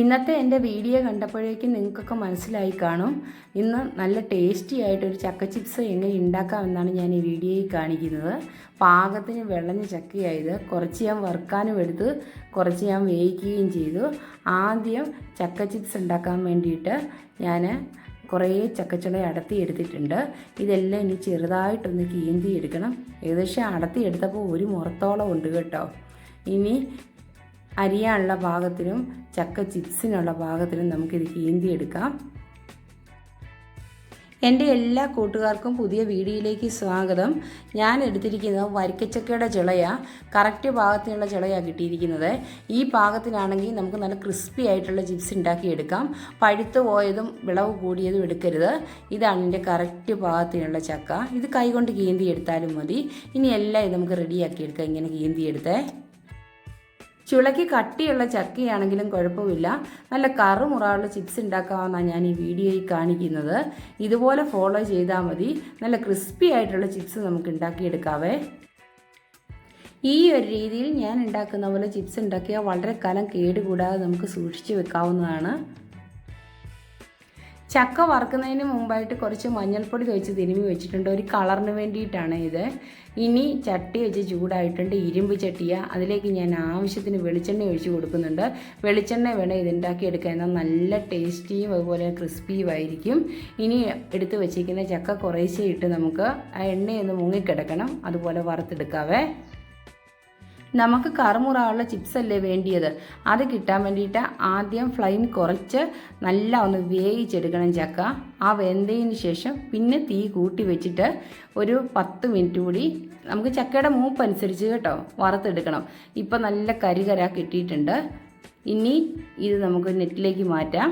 ഇന്നത്തെ എന്റെ വീഡിയോ കണ്ടപ്പോഴേക്കും നിങ്ങൾക്കൊക്കെ മനസ്സിലായി കാണും. ഇന്ന് നല്ല ടേസ്റ്റി ആയിട്ടൊരു ചക്ക ചിപ്സ് എങ്ങനെ ഉണ്ടാക്കാമെന്നാണ് ഞാൻ ഈ വീഡിയോയിൽ കാണിക്കുന്നത്. പാകത്തിന് വെള്ളഞ്ഞ ചക്കയായത്. കുറച്ച് ഞാൻ വറുക്കാനും എടുത്ത് കുറച്ച് ഞാൻ വേവിക്കുകയും ചെയ്തു. ആദ്യം ചക്ക ചിപ്സ് ഉണ്ടാക്കാൻ വേണ്ടിയിട്ട് ഞാൻ കുറേ ചക്കച്ചുള അടത്തി എടുത്തിട്ടുണ്ട്. ഇതെല്ലാം ഇനി ചെറുതായിട്ടൊന്ന് കീന്തി എടുക്കണം ഏകദേശം അടത്തി എടുത്തപ്പോൾ ഒരു മുറത്തോളം ഉണ്ട് കേട്ടോ. ഇനി അരിയാനുള്ള ഭാഗത്തിനും ചക്ക ചിപ്സിനുള്ള ഭാഗത്തിനും നമുക്കിത് ഹീന്തി എടുക്കാം എന്റെ എല്ലാ കൂട്ടുകാർക്കും പുതിയ വീഡിയോയിലേക്ക് സ്വാഗതം. ഞാൻ എടുത്തിരിക്കുന്നത് വരിക്കച്ചക്കയുടെ ചിളയാണ് കറക്റ്റ് പാകത്തിനുള്ള ചിളയാണ് കിട്ടിയിരിക്കുന്നത്. ഈ പാകത്തിനാണെങ്കിൽ നമുക്ക് നല്ല ക്രിസ്പി ആയിട്ടുള്ള ചിപ്സ് ഉണ്ടാക്കിയെടുക്കാം. പഴുത്ത് പോയതും വിളവ് കൂടിയതും എടുക്കരുത്. ഇതാണ് എന്റെ കറക്റ്റ് പാകത്തിനുള്ള ചക്ക. ഇത് കൈകൊണ്ട് കീന്തി എടുത്താലും മതി. ഇനി എല്ലാം ഇത് നമുക്ക് റെഡിയാക്കിയെടുക്കാം ഇങ്ങനെ കീന്തി എടുത്തേ ചുളയ്ക്ക് കട്ടിയുള്ള ചക്കയാണെങ്കിലും കുഴപ്പമില്ല. നല്ല കറുമുറാവുള്ള ചിപ്സ് ഉണ്ടാക്കാമെന്നാണ് ഞാൻ ഈ വീഡിയോയിൽ കാണിക്കുന്നത്. ഇതുപോലെ ഫോളോ ചെയ്താൽ മതി. നല്ല ക്രിസ്പി ആയിട്ടുള്ള ചിപ്സ് നമുക്ക് ഉണ്ടാക്കിയെടുക്കാവേ. ഈ ഒരു രീതിയിൽ ഞാൻ ഉണ്ടാക്കുന്ന പോലെ ചിപ്സ് ഉണ്ടാക്കിയാൽ വളരെ കാലം കേടുകൂടാതെ നമുക്ക് സൂക്ഷിച്ച് വെക്കാവുന്നതാണ്. ചക്ക വറുക്കുന്നതിന് മുമ്പായിട്ട് കുറച്ച് മഞ്ഞൾപ്പൊടി തേച്ച് തിരുമി വെച്ചിട്ടുണ്ട്. ഒരു കളറിന് വേണ്ടിയിട്ടാണ് ഇത്. ഇനി ചട്ടി വെച്ച് ചൂടായിട്ടുണ്ട്. ഇരുമ്പ് ചട്ടിയ. അതിലേക്ക് ഞാൻ ആവശ്യത്തിന് വെളിച്ചെണ്ണ ഒഴിച്ച് കൊടുക്കുന്നുണ്ട്. വെളിച്ചെണ്ണ വേണം ഇത് ഉണ്ടാക്കിയെടുക്കാൻ എന്നാൽ നല്ല ടേസ്റ്റിയും അതുപോലെ ക്രിസ്പിയും ആയിരിക്കും. ഇനി എടുത്ത് വെച്ചിരിക്കുന്ന ചക്ക കുറേശ്ശെ ഇട്ട് നമുക്ക് ആ എണ്ണയൊന്ന് മുങ്ങിക്കിടക്കണം. അതുപോലെ വറുത്തെടുക്കാവേ. നമുക്ക് കറുമുറാനുള്ള ചിപ്സ് അല്ലേ വേണ്ടിയത്? അത് കിട്ടാൻ വേണ്ടിയിട്ട് ആദ്യം ഫ്ലെയിം കുറച്ച് നല്ല ഒന്ന് വേവിച്ചെടുക്കണം ചക്ക. ആ വെന്തതിന് ശേഷം പിന്നെ തീ കൂട്ടി വെച്ചിട്ട് ഒരു പത്ത് മിനിറ്റ് കൂടി നമുക്ക് ചക്കയുടെ മൂപ്പ് അനുസരിച്ച് കേട്ടോ വറുത്തെടുക്കണം. ഇപ്പം നല്ല കരികര കിട്ടിയിട്ടുണ്ട്. ഇനി ഇത് നമുക്ക് നെറ്റിലേക്ക് മാറ്റാം.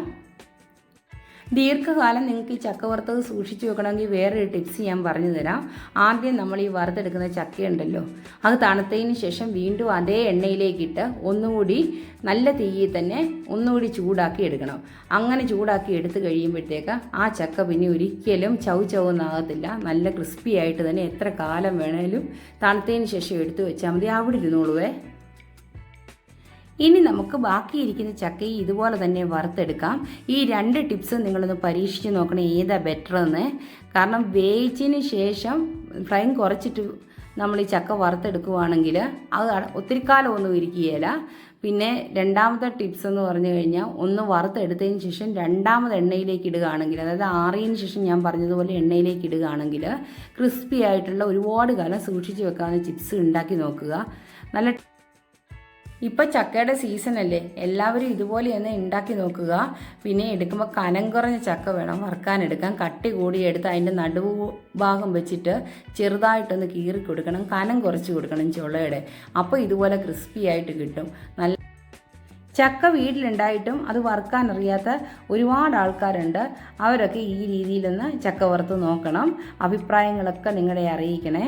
ദീർഘകാലം നിങ്ങൾക്ക് ഈ ചക്ക വറുത്തത് സൂക്ഷിച്ചു വെക്കണമെങ്കിൽ വേറൊരു ടിപ്സ് ഞാൻ പറഞ്ഞു തരാം. ആദ്യം നമ്മൾ ഈ വറുത്തെടുക്കുന്ന ചക്കയുണ്ടല്ലോ അത് തണുത്തതിന് ശേഷം വീണ്ടും അതേ എണ്ണയിലേക്കിട്ട് ഒന്നുകൂടി നല്ല തീയിൽ തന്നെ ഒന്നുകൂടി ചൂടാക്കി എടുക്കണം. അങ്ങനെ ചൂടാക്കി എടുത്തു കഴിയുമ്പോഴത്തേക്ക് ആ ചക്ക പിന്നെ ഒരിക്കലും ചൗ ചൗന്നാകത്തില്ല. നല്ല ക്രിസ്പി ആയിട്ട് തന്നെ എത്ര കാലം വേണേലും തണുത്തതിന് ശേഷം എടുത്തു വെച്ചാൽ മതി. അവിടെ ഇരുന്നോളുവേ. ഇനി നമുക്ക് ബാക്കിയിരിക്കുന്ന ചക്കയും ഇതുപോലെ തന്നെ വറുത്തെടുക്കാം. ഈ രണ്ട് ടിപ്സ് നിങ്ങളൊന്ന് പരീക്ഷിച്ച് നോക്കണം ഏതാ ബെറ്റർ എന്ന് കാരണം വേവിച്ചതിന് ശേഷം ഫ്ലെയിം കുറച്ചിട്ട് നമ്മൾ ഈ ചക്ക വറുത്തെടുക്കുവാണെങ്കിൽ അത് ഒത്തിരി കാലം ഒന്നും ഇരിക്കുകയില്ല. പിന്നെ രണ്ടാമത്തെ ടിപ്സ് എന്ന് പറഞ്ഞു കഴിഞ്ഞാൽ ഒന്ന് വറുത്തെടുത്തതിന് ശേഷം രണ്ടാമത് എണ്ണയിലേക്ക് ഇടുകയാണെങ്കിൽ അതായത് ആറിയതിന് ശേഷം ഞാൻ പറഞ്ഞതുപോലെ എണ്ണയിലേക്ക് ഇടുകയാണെങ്കിൽ ക്രിസ്പി ആയിട്ടുള്ള ഒരുപാട് കാലം സൂക്ഷിച്ച് വെക്കാവുന്ന ചിപ്സ് ഉണ്ടാക്കി നോക്കുക. നല്ല ഇപ്പം ചക്കയുടെ സീസൺ അല്ലേ? എല്ലാവരും ഇതുപോലെ തന്നെ ഉണ്ടാക്കി നോക്കുക. പിന്നെ എടുക്കുമ്പോൾ കനം കുറഞ്ഞ ചക്ക വേണം വറുക്കാൻ എടുക്കാൻ. കട്ടി കൂടി എടുത്ത് അതിന്റെ നടുവ് ഭാഗം വെച്ചിട്ട് ചെറുതായിട്ടൊന്ന് കീറി കൊടുക്കണം. കനം കുറച്ച് കൊടുക്കണം ചുളയുടെ. അപ്പോൾ ഇതുപോലെ ക്രിസ്പി ആയിട്ട് കിട്ടും. നല്ല ചക്ക വീട്ടിലുണ്ടായിട്ടും അത് വറുക്കാൻ അറിയാത്ത ഒരുപാട് ആൾക്കാരുണ്ട്. അവരൊക്കെ ഈ രീതിയിലൊന്ന് ചക്ക വറുത്ത് നോക്കണം. അഭിപ്രായങ്ങളൊക്കെ നിങ്ങളെ അറിയിക്കണേ.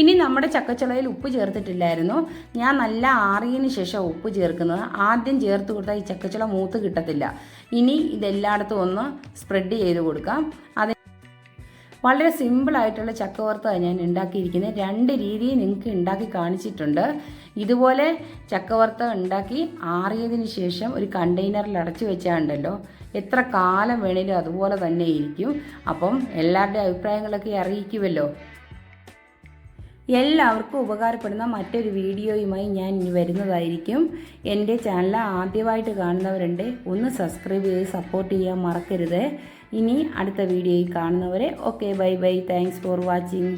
ഇനി നമ്മുടെ ചക്കച്ചുളയിൽ ഉപ്പ് ചേർത്തിട്ടില്ലായിരുന്നു. ഞാൻ നല്ല ആറിയതിന് ശേഷം ഉപ്പ് ചേർക്കുന്നത്. ആദ്യം ചേർത്ത് കൊടുത്താൽ ഈ ചക്കച്ചുള മൂത്ത് കിട്ടത്തില്ല. ഇനി ഇതെല്ലായിടത്തും ഒന്ന് സ്പ്രെഡ് ചെയ്ത് കൊടുക്കാം. അത് വളരെ സിമ്പിളായിട്ടുള്ള ചക്കവറുത്താണ് ഞാൻ ഉണ്ടാക്കിയിരിക്കുന്നത്. രണ്ട് രീതിയിൽ നിങ്ങൾക്ക് ഉണ്ടാക്കി കാണിച്ചിട്ടുണ്ട്. ഇതുപോലെ ചക്കവറുത്ത ഉണ്ടാക്കി ആറിയതിന് ശേഷം ഒരു കണ്ടെയ്നറിൽ അടച്ചു വെച്ചാണ്ടല്ലോ. എത്ര കാലം വേണേലും അതുപോലെ തന്നെ ഇരിക്കും. അപ്പം എല്ലാവരുടെയും അഭിപ്രായങ്ങളൊക്കെ അറിയിക്കുമല്ലോ എല്ലാവർക്കും ഉപകാരപ്പെടുന്ന മറ്റൊരു വീഡിയോയുമായി ഞാൻ ഇനി വരുന്നതായിരിക്കും. എന്റെ ചാനൽ ആദ്യമായിട്ട് കാണുന്നവരുണ്ട് ഒന്ന് സബ്സ്ക്രൈബ് ചെയ്ത് സപ്പോർട്ട് ചെയ്യാൻ മറക്കരുത്. ഇനി അടുത്ത വീഡിയോയിൽ കാണുന്നവരെ okay bye bye thanks for watching